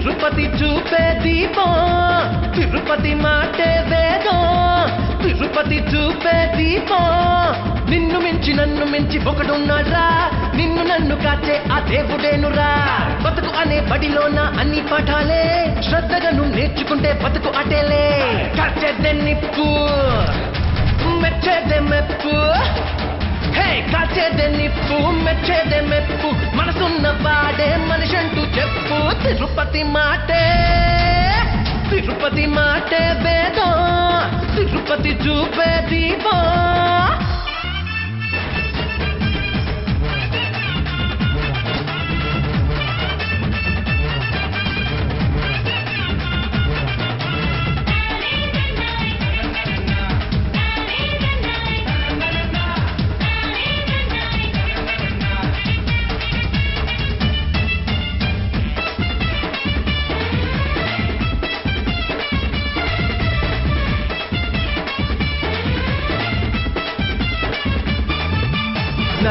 తిరుపతి చూపే దీపం తిరుపతి మాటే వేదం తిరుపతి చూపే దీపం నిన్ను మించి నన్ను మించి ఒకడున్నాడ్రా నిన్ను నన్ను కాచే ఆ దేవుడేనురా. బతుకు అనే బడిలోన అన్ని పాఠాలే. శ్రద్ధగా నువ్వు నేర్చుకుంటే బతుకు అటేలే. కాచేదే నిప్పు మెచ్చేదే మెప్పు. హే కాచేదే నిప్పు మెచ్చేదే మెప్పు. మనసున్న వాడే మనిషంటూ చెప్పు. తిరుపతి మాటే తిరుపతి మాటే వేదం తిరుపతి చూపే దీపం.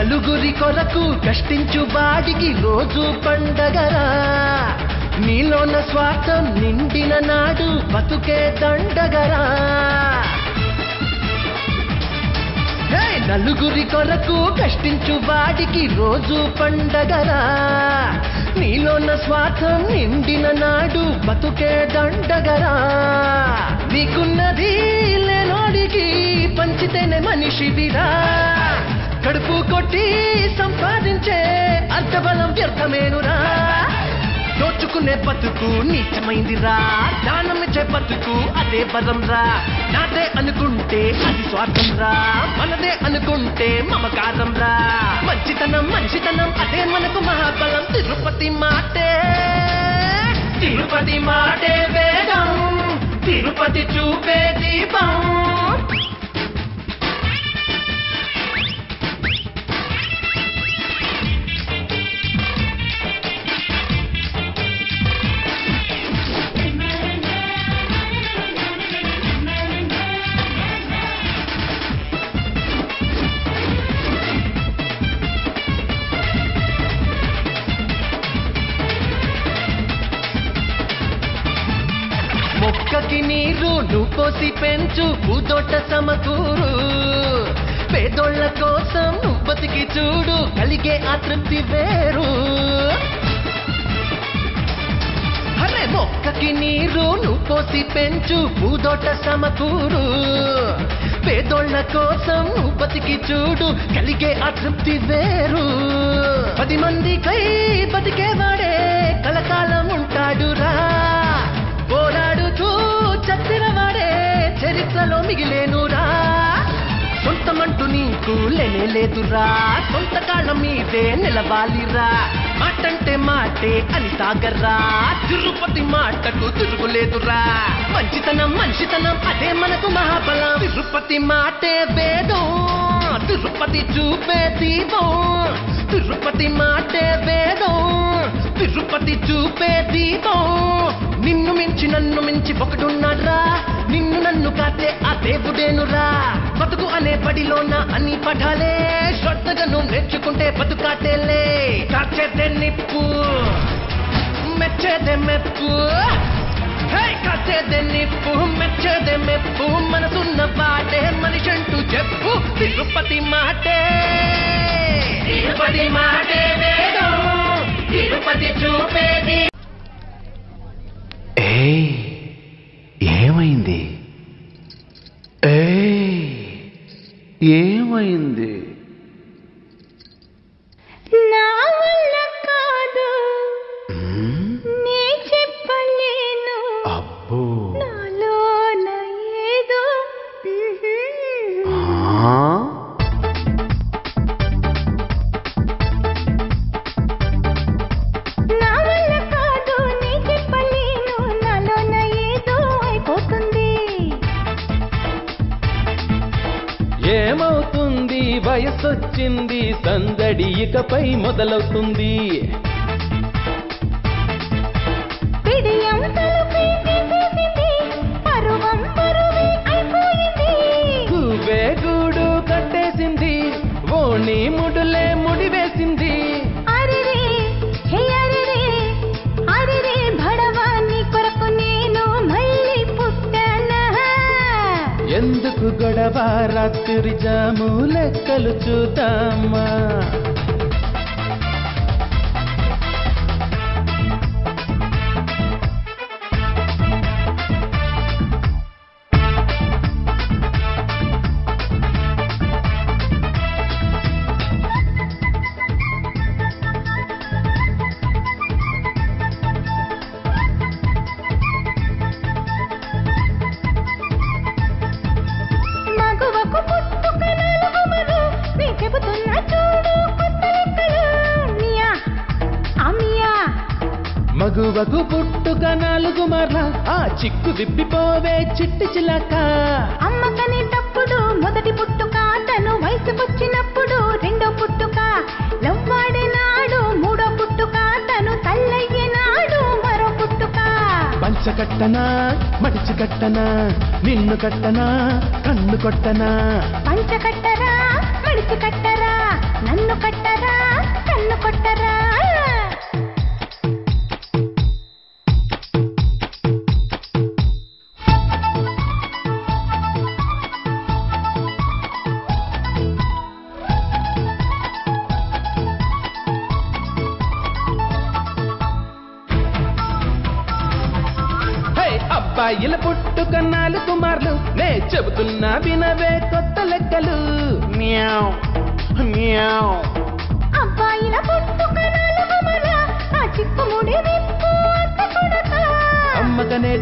నలుగురి కొరకు కష్టించు వాడికి రోజు పండగరా. నీలోన స్వార్థం నిండిన నాడు బతుకే దండగరా. నలుగురి కొరకు కష్టించు వాడికి రోజు పండగరా. నీలోన స్వార్థం నిండిన నాడు బతుకే దండగరా. నీకున్నది లేనోడికి పంచితేనే మనిషివిరా. కడుపు కొట్టి సంపాదించే అర్థబలం వ్యర్థమేనురా. దోచుకునే బతుకు నీచమైందిరా. దానమిచ్చే బతుకు అదే బలం రా నాదే అనుకుంటే అది స్వార్థం రా మనదే అనుకుంటే మమకారం రా మంచితనం మంచితనం అదే మనకు మహాబలం. తిరుపతి మాటే తిరుపతి మాటే వేగం. తిరుపతి చూపే దీపం. పోసి పెంచు పూదోట సమకూరు. పేదోళ్ళ కోసం నువ్వు బతికి చూడు కలిగే ఆ తృప్తి వేరు. అరే మొక్కకి నీరు నువ్వు పోసి పెంచు పూదోట సమకూరు. పేదోళ్ళ కోసం నువ్వు బతికి చూడు కలిగే ఆ తృప్తి వేరు. పది మందికై బతికేవాడే కలకాలం ఉంటాడురా రా. చరిత్రలో మిగిలేనురా. సొంతమంటూ నీకు లేనే లేదురా. సొంత కాళ్ళ మీదే నిలవాలిరా. మాటంటే మాటే అని సాగర్రా తిరుపతి మాటకు తిరుగులేదురా మంచితనం మనిషితనం అదే మనకు మహాబలం. తిరుపతి మాటే వేదం. తిరుపతి చూపే దీపం తిరుపతి మాటే వేదం తిరుపతి చూపే దీపం నిన్ను మించి నన్ను మించి ఒకడున్నాడ్రా నిన్ను నన్ను కాతే ఆ దేవుడేనురా. బతుకు అనే బడిలోన అన్ని పడాలే శ్రద్ధగా నువ్వు నేర్చుకుంటే బతుకాటేలే. కాచేదే నిప్పు మెచ్చేదే మెప్పు. నిప్పు మెచ్చేదే మెప్పు మనసున్న వాడే మనిషి అంటూ చెప్పు తిరుపతి మాటే. తిరుపతి మాటే వేదం తిరుపతి చూపేది. ఏమైంది? ఏమైంది? గొడవ రాత్రి జాము లెక్కలు చూద్దామా మగువకు పుట్టుక నాలుగు మార్ల ఆ చిక్కు విప్పిపోవే చిట్టి చిలక. అమ్మకనేటప్పుడు మొదటి పుట్టుక తను వయసుకొచ్చినప్పుడు రెండో పుట్టుక. లవ్వాడే నాడు మూడో పుట్టుక తను తల్లయ్యే నాడు మరో పుట్టుక. పంచ కట్టనా మడిచి కట్టనా నిన్ను కట్టనా కన్ను కొట్టనా. పంచ కట్టరా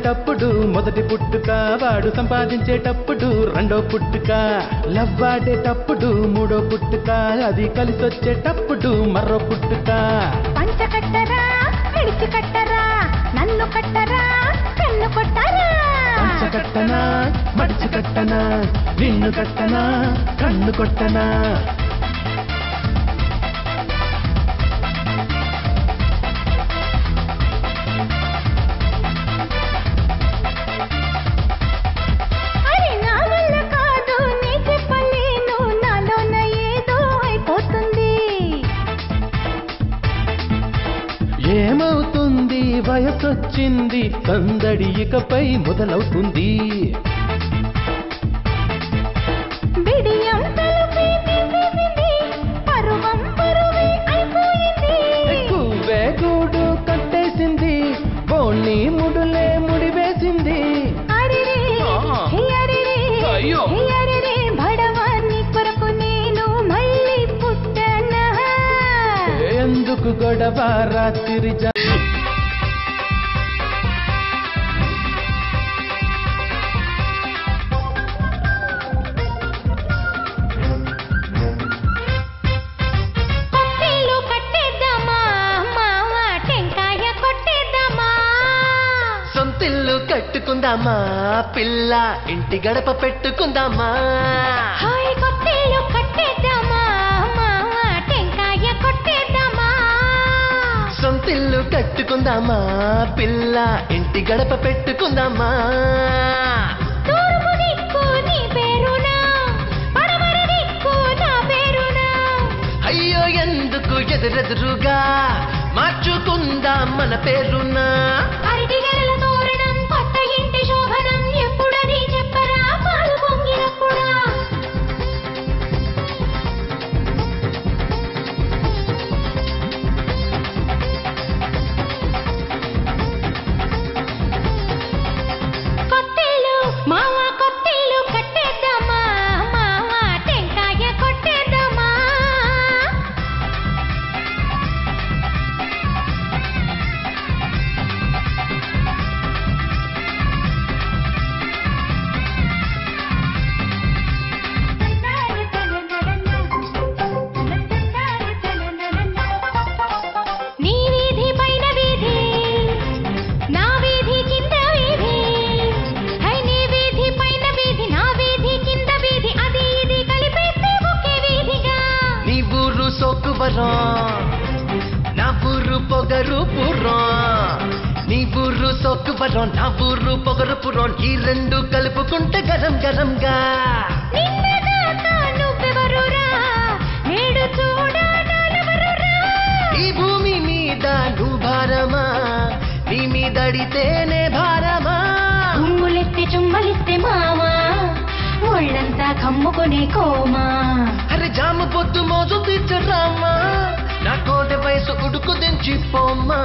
అమ్మకనేటప్పుడు మొదటి పుట్టుక వాడు సంపాదించేటప్పుడు రెండో పుట్టుక లవ్వాడేటప్పుడు మూడో పుట్టుక అది కలిసొచ్చేటప్పుడు మరో పుట్టుక. పంచ కట్టరా మిడిచి కట్టరా నన్ను కట్టరా కన్ను కొట్టరా. పంచ కట్టనా మడిచి కట్టనా నిన్ను కట్టనా కన్ను కొట్టనా. వచ్చింది సందడి ఇకపై మొదలవుతుంది బిడియం గూడు కట్టేసింది బోణి ముడులే ముడివేసింది అయ్యో. ఎందుకు గొడవ రాత్రి కట్టుకుందామా పిల్ల ఇంటి గడప పెట్టుకుందామా? హాయ్ కట్టేద్దామా? టెంకాయ కొట్టేద్దామా? సొంతిల్లు కట్టుకుందామా? పిల్ల ఇంటి గడప పెట్టుకుందామా? తూర్పు దిక్కు నీ పేరునా? పడమర దిక్కు నా పేరునా? అయ్యో ఎందుకు ఎదురెదురుగా మార్చుకుందాం మన పేరునా? గరం గరంగా. ఈ భూమి మీద నువ్వు భారమా? నీ మీదడితేనే భారమా? ఉమ్ములెత్తి చుమ్మలిస్తే మావా? ఒళ్ళంతా కమ్ముకునే కోమా? అరే జామ పొద్దు మోజు తీర్చరామా నా కోడె వయసు ఉడుకు దించి పోమ్మా.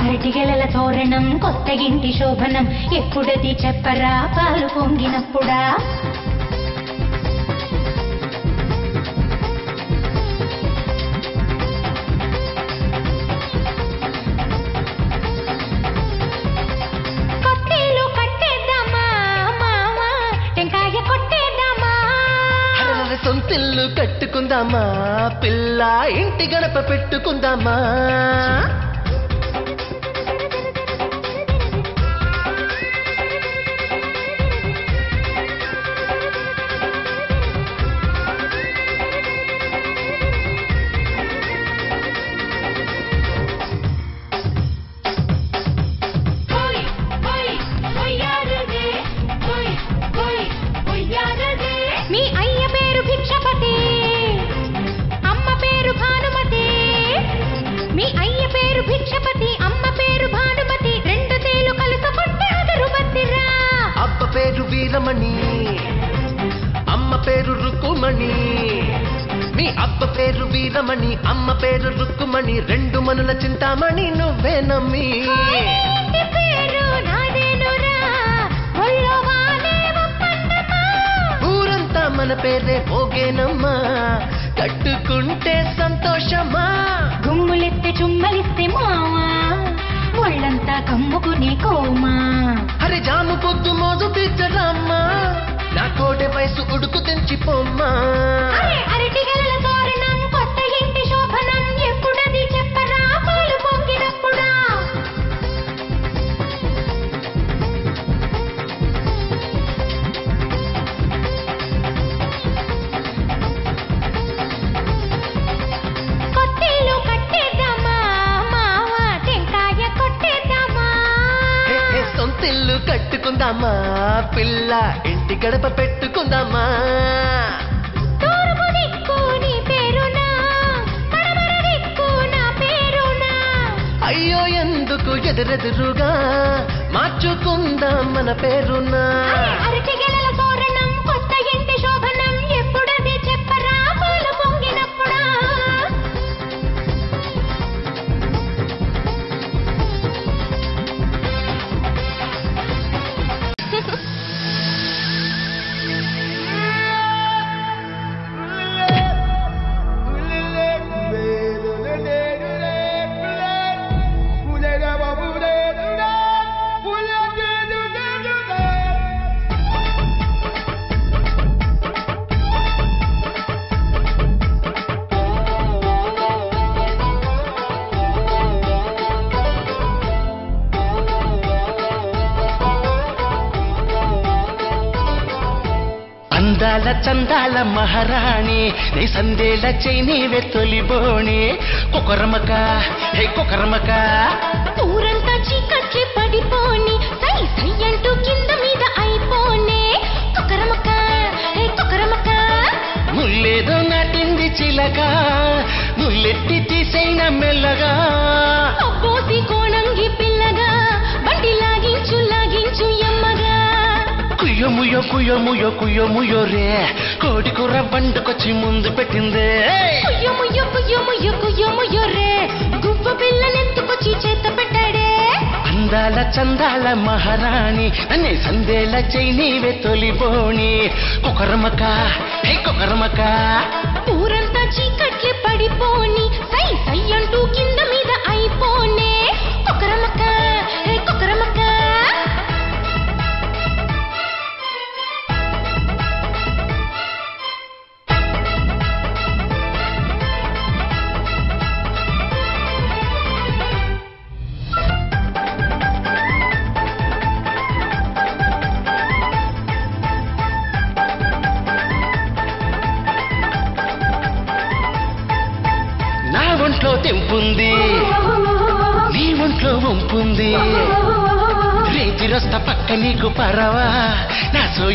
అరటిగెలల తోరణం కొత్త ఇంటి శోభనం ఎప్పుడది చెప్పరా పాలు పొంగినప్పుడా? ఇల్లు కట్టుకుందామా? పిల్ల ఇంటి గడప పెట్టుకుందామా? వీరమణి అమ్మ పేరు రుక్కుమణి రెండు మనుల చింతామణి నువ్వే నమ్మి. ఊరంతా మన పేరే పోగేనమ్మా కట్టుకుంటే సంతోషమా? గుమ్ములెత్తే చుమ్మలిస్తే మావా? ఒళ్ళంతా కమ్ముకునే కోమా? అరే జాము పొద్దు మోజు తీర్చరమ్మా. నా కోటె వయసు ఉడుకు తెంచిపోమ్మా. అరే అరటిగల పిల్ల ఇంటి గడప పెట్టుకుందామా? అయ్యో ఎందుకు ఎదురెదురుగా మార్చుకుందాం మన పేరునా? చందాల మహారాణి నీ సందేల చైనీవే తొలిబోణి. కుకరమక హే కుకరమక. ఊరంతా చీకట్లే పడిపోని సై సై అంటూ కింద మీద అయిపోనే. కుకరమక హే కుకరమక. ముల్లేదో నాటింది చిలక ముల్లెత్తి తీసైన మెల్లగా. అబ్బోసి కుయ్యముయ్యో కుయ్యముయ్యో కుయ్యముయ్యో రే. కోడి కూర వండుకొచ్చి ముందు పెట్టిందే. కుయ్యో ముయ్యో కుయ్యో ముయ్యో కుయ్యో ముయ్యో రే. గువ్వ పిల్లనెత్తుకొచ్చి చేత పెట్టాడే. అందాల చందాల మహారాణి అనే సందేల చైనీవే తొలిబోణి కుకరమక హే కుకరమక.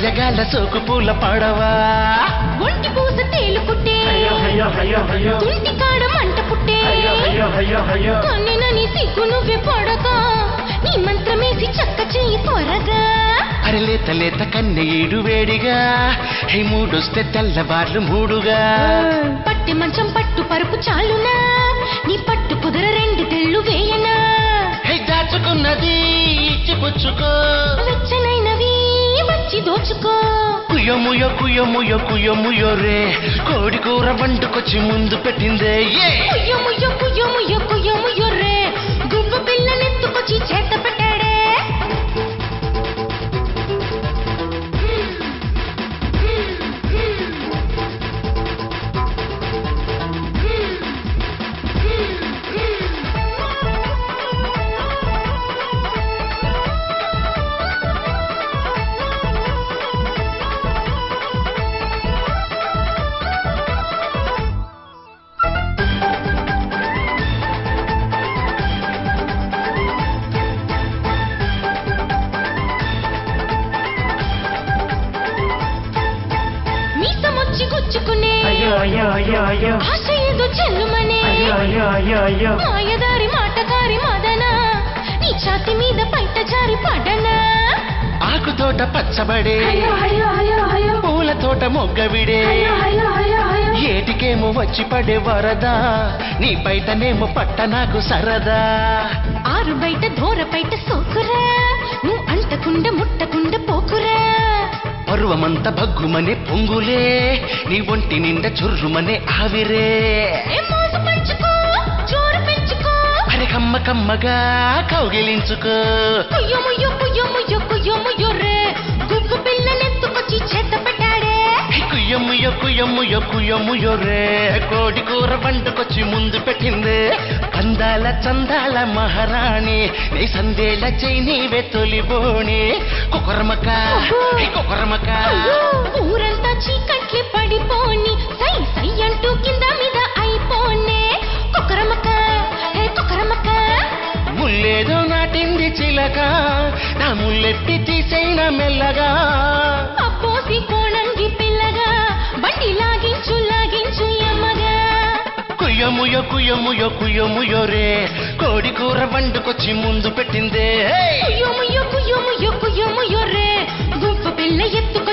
సోయగాల సోకు పూల పడవా? ఒంటి పూస తేలుకుట్టే తుంటి కాడ మంట పుట్టే. కన్నెనని సిగ్గు నువ్వే పడక నీ మంత్రమేసి చక్క చెయ్యి త్వరగా అరలేత లేత కన్నెయ్యడు వేడిగా. హే మూడొస్తే తెల్లవార్లు మూడుగా. పట్టి మంచం పట్టు పరుపు చాలునా? నీ పట్టు కుదర రెండు తెళ్ళు వేయనా? హే దాచుకున్నది ఇచ్చి పుచ్చుకో దోచుకో కుయ్యముయ్య కుయ్యముయ్య కుయ్యముయ్యో రే కోడి కూర వండుకొచ్చి ముందు పెట్టిందే ఏ కుయ్య ముయ్య కుయ్య ముయ్య కుయ్య ముయ్య రే గువ్వ పిల్లనెత్తుకొచ్చి చేత పెట్టాడే తోట పచ్చబడే. పూల తోట మొగ్గవిడే. ఏటికేమో వచ్చి పడే వరదా? నీ బయటనేమో పట్ట నాకు సరదా. ఆరు బయట దూర బయట సోకురా. నువ్వు అంటకుండా ముట్టకుండా పోకురా. పరువమంత భగ్గుమనే పొంగులే. నీ ఒంటి నిండా చుర్రుమనే ఆవిరే. అరే కమ్మ కమ్మగా కౌగిలించుకో. కుయ్యమ్ముయ్య కుయ్యమ్ముయ్య కుయ్యమ్ముయ్యో రే. కోడి కూర వంటకొచ్చి ముందు పెట్టిందే. అందాల చందాల మహారాణి నీ సందేల చేయి నీవే తొలిబోణి. కుకరమక కుకరమక. ఊరంతా చీకట్లే పడిపోని సై సై అంటూ కింద మీద అయిపోనే. కుక్కరమక్క హే కుక్కరమక్క ముల్లేదో నాటింది చిలక నా ముల్లెత్తి తీసైన మెల్లగా. కుయ్యముయ్య కుయ్యముయ్య కుయ్యముయ్యో కోడి కూర వండుకొచ్చి ముందు పెట్టిందే. కుయ్యో ముయ్యో కుయ్యో గుంపు పిల్ల ఎత్తుకు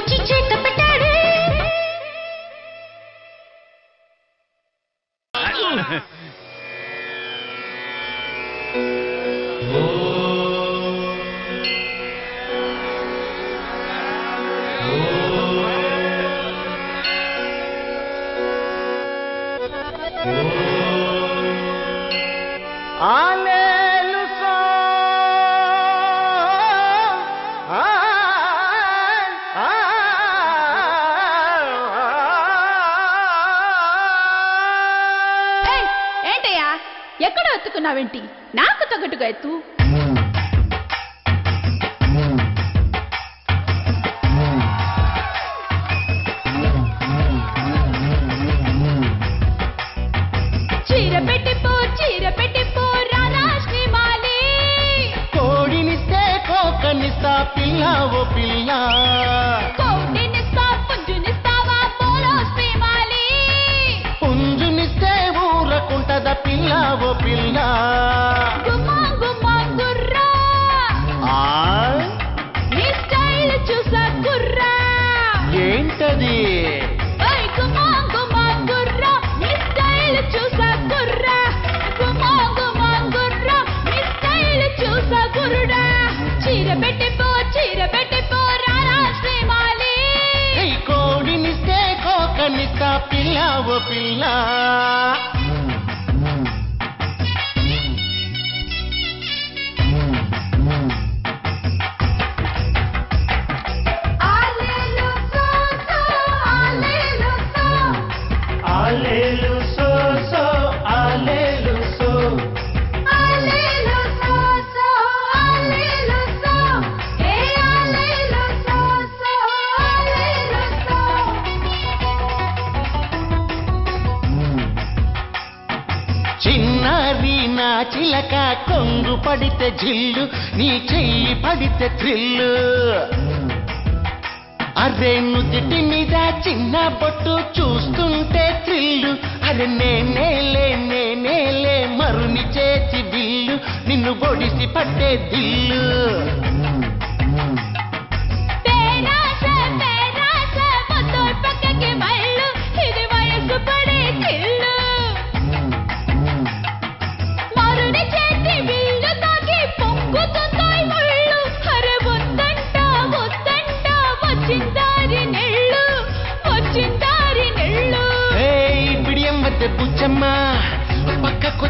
కోడినిస్తే కోకనిస్తా పిల్ల ఓ పిల్ల పిల్ల జిల్లు నీ చెయ్యి పడితే థ్రిల్లు. అరే నుదిటి మీద చిన్న బొట్టు చూస్తుంటే థ్రిల్లు. అరే నేనేలే నేనేలే మరుని చేతి బిల్లు నిన్ను బొడిసి పట్టే దిల్లు.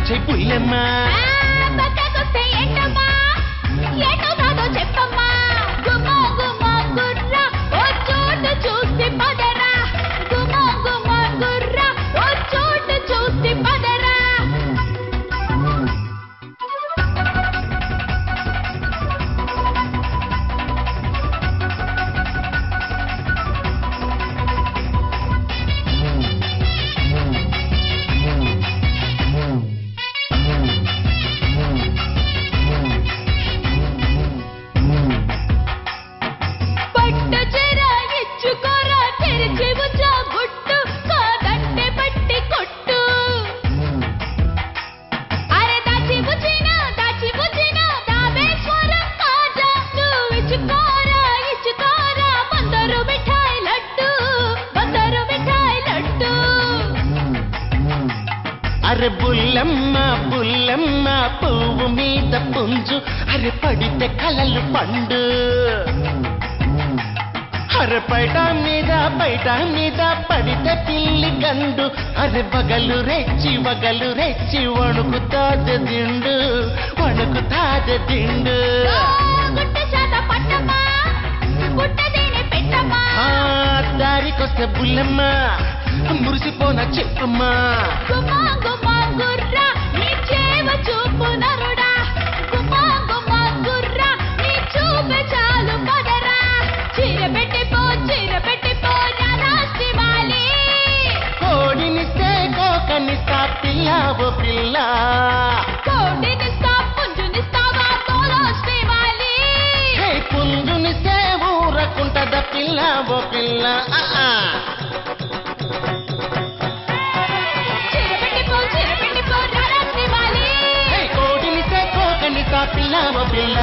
才不 quỷ! అరే బుల్లెమ్మ బుల్లెమ్మ పువ్వు మీద పుంజు. అరే పడితే కలలు పండు. అరే బయట మీద బయట మీద పడితే పిల్లి గండు. అరే వగలు రెచ్చి వగలు రెచ్చి వణుకు తాజ వణుకుతాద దిండు ఓ గుట్ట శాత దారికొస్తే బుల్లెమ్మ మురిసిపోన చెప్పమ్మా కోడినిస్తే కోకనిస్తా పిల్ల ఓ పిల్ల. కోటినిస్తా పుంజునిస్తావా బోలో శివాలి హే పుంజునిస్తే ఊరకుంటద పిల్ల ఓ పిల్ల. కోడినిస్తే పిల్ల ఓ పిల్ల.